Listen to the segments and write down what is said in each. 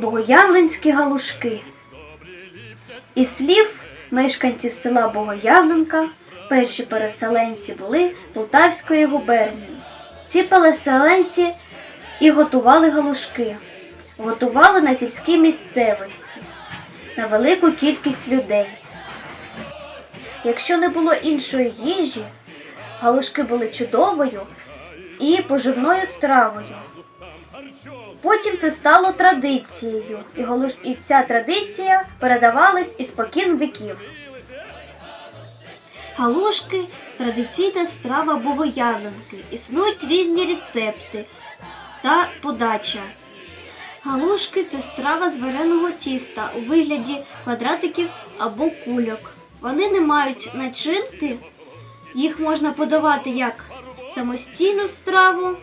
Богоявленські галушки. Із слів мешканців села Богоявленка перші переселенці були Полтавської губернії. Ці переселенці і готували галушки, готували на сільській місцевості, на велику кількість людей. Якщо не було іншої їжі, галушки були чудовою і поживною стравою. Потім це стало традицією, і, голу- і ця традиція передавалась із спокін віків. Галушки традиційна страва богоявленки. Існують різні рецепти та подача. Галушки це страва з вареного тіста у вигляді квадратиків або кульок. Вони не мають начинки, їх можна подавати як самостійну страву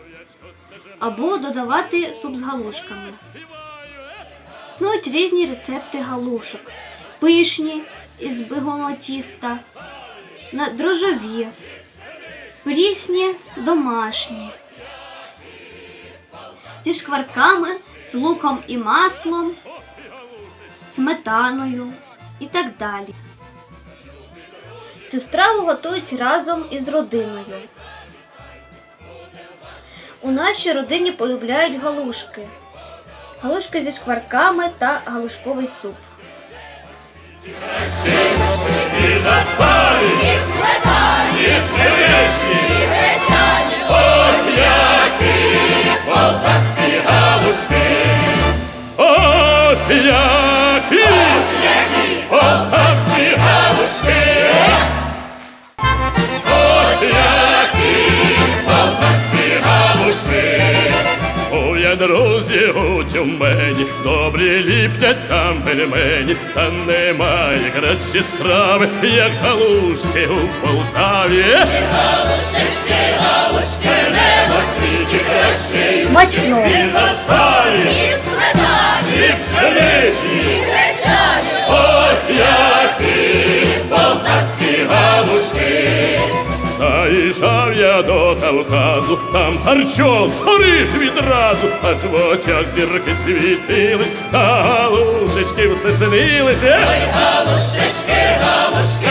або додавати суп з галушками. Існують різні рецепти галушок: пишні із бігоного тіста, дрожжові, прісні домашні, зі шкварками, з луком і маслом, сметаною і так далі. Цю страву готують разом із родиною. У нашій родині полюбляють галушки. Галушки зі шкварками та галушковий суп. Ось які. Ось які, друзі у тюмені, добрі ліплять там пельмені, та немає кращі страви, як галушки у Полтаві. Галушечки, галушки, небо світі краще. Смачно! Заїжджав я до Кавказу, там харчов згориш відразу, аж в очах зірки світили, та галушечки все снилися. галушечки, галушки,